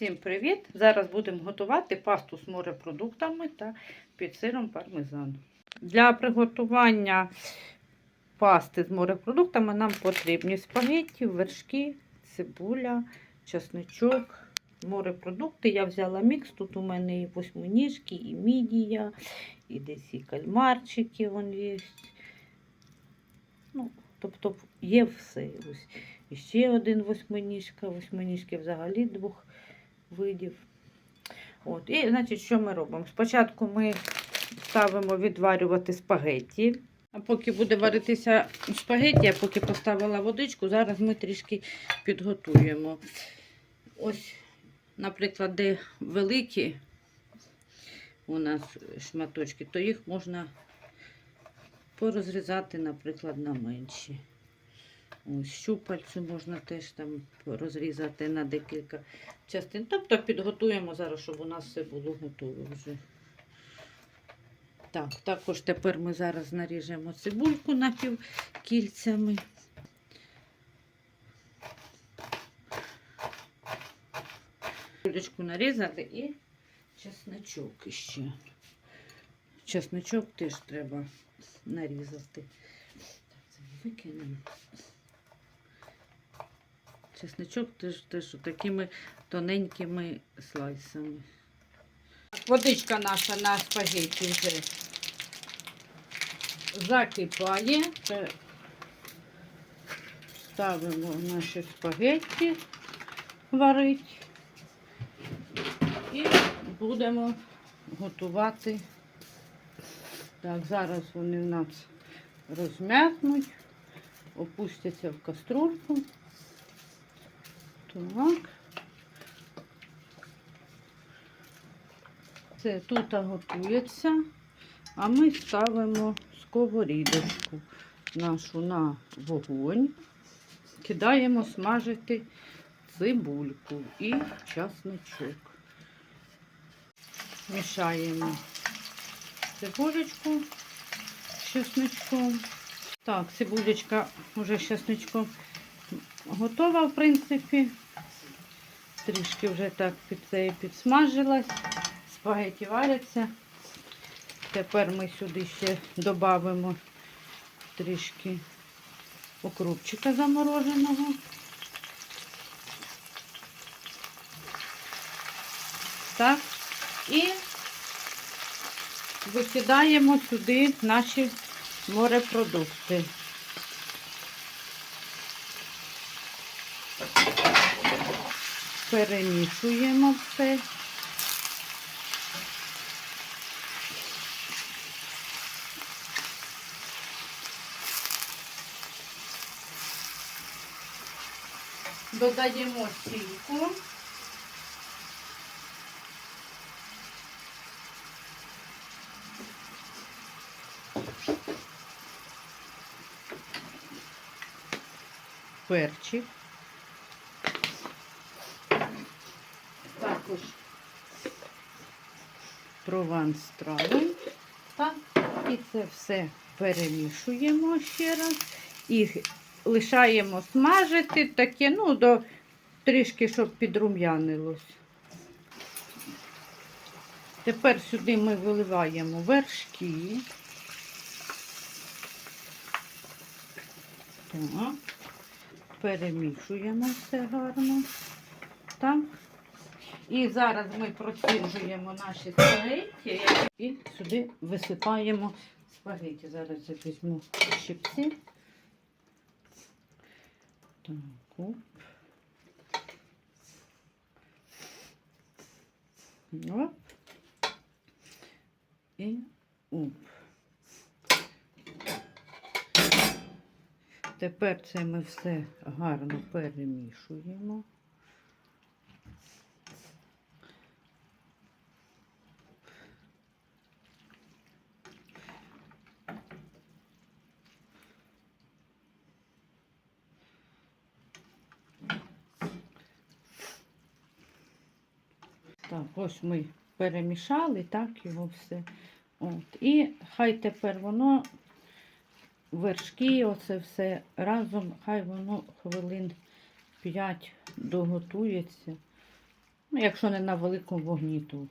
Всім привіт! Зараз будемо готувати пасту з морепродуктами та під сиром пармезан. Для приготування пасти з морепродуктами нам потрібні спагетті, вершки, цибуля, чесничок, морепродукти. Я взяла мікс. Тут у мене і восьминіжки, і мідія, і десь і кальмарчики вон є. Ну, тобто є все. Ось. Ще один восьминіжка. Восьминіжки взагалі двох видів. От. І, значить, що ми робимо? Спочатку ми ставимо відварювати спагетті. А поки буде варитися спагетті, я поки поставила водичку, зараз ми трішки підготуємо. Ось, наприклад, де великі у нас шматочки, то їх можна порозрізати, наприклад, на менші. Щупальцю можна теж там розрізати на декілька частин. Тобто підготуємо зараз, щоб у нас все було готове вже. Так, також тепер ми зараз наріжемо цибульку напівкільцями. Цибулечку нарізати і чесночок іще. Чесночок теж треба нарізати. Так, це викинемо. Чесничок теж, теж такими тоненькими слайсами. Водичка наша на спагетті вже закипає. Ставимо наші спагетті варити і будемо готувати. Так, зараз вони в нас розм'якнуть, опустяться в каструльку. Так. Це тут готується, а ми ставимо сковорідочку нашу на вогонь, кидаємо смажити цибульку і часничок. Мішаємо цибулечку з чесничком. Так, цибулечка вже з чесничком готова, в принципі. Трішки вже так під це підсмажилась. Спагеті варяться. Тепер ми сюди ще додамо трішки окропчика замороженого. Так, і викидаємо сюди наші морепродукти. Перемішуємо все. Додаємо сільку. Перчик. Також прованс трави. Так. І це все перемішуємо ще раз. І лишаємо смажити таке, ну, до трішки, щоб підрум'янилось. Тепер сюди ми виливаємо вершки. Так. Перемішуємо все гарно. Так. І зараз ми проціджуємо наші спагетті і сюди висипаємо спагетті. Зараз я візьму щипці. Так, оп. Оп. І оп. Тепер це ми все гарно перемішуємо. Так, ось ми перемішали, так, його все. От. І хай тепер воно, вершки, оце все разом, хай воно хвилин 5 доготується. Ну, якщо не на великому вогні, то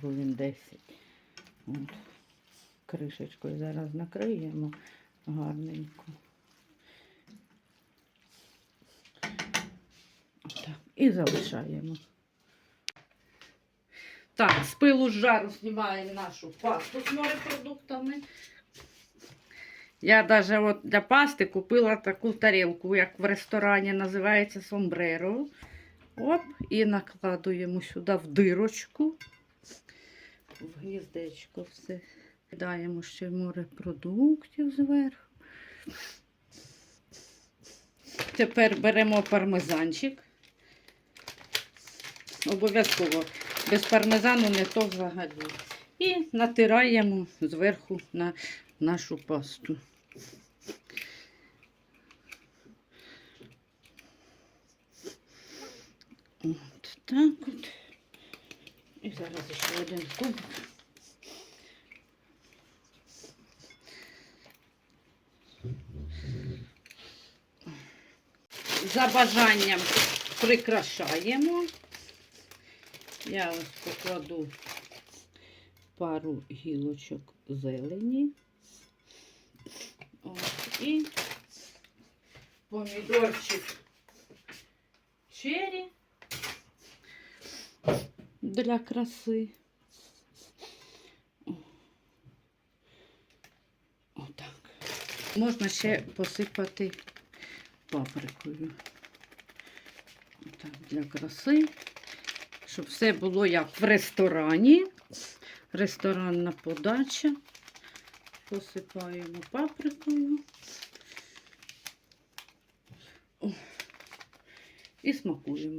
хвилин 10. От. Кришечкою зараз накриємо гарненько. Так, і залишаємо. Так, з пилу з жару знімаємо нашу пасту з морепродуктами. Я даже от для пасти купила таку тарілку, як в ресторані називається сомбреро. Оп, і накладуємо сюди в дирочку. В гніздечко все. Кидаємо ще морепродуктів зверху. Тепер беремо пармезанчик. Обов'язково. Без пармезану не то взагалі. І натираємо зверху на нашу пасту. От так от. І зараз ще один кубик. За бажанням прикрашаємо. Я ось покладу пару гілочок зелені. От, і помідорчик чері для краси. Отак. Можна ще посипати паприкою. Отак, для краси. Щоб все було як в ресторані. Ресторанна подача. Посипаємо паприкою. О. І смакуємо.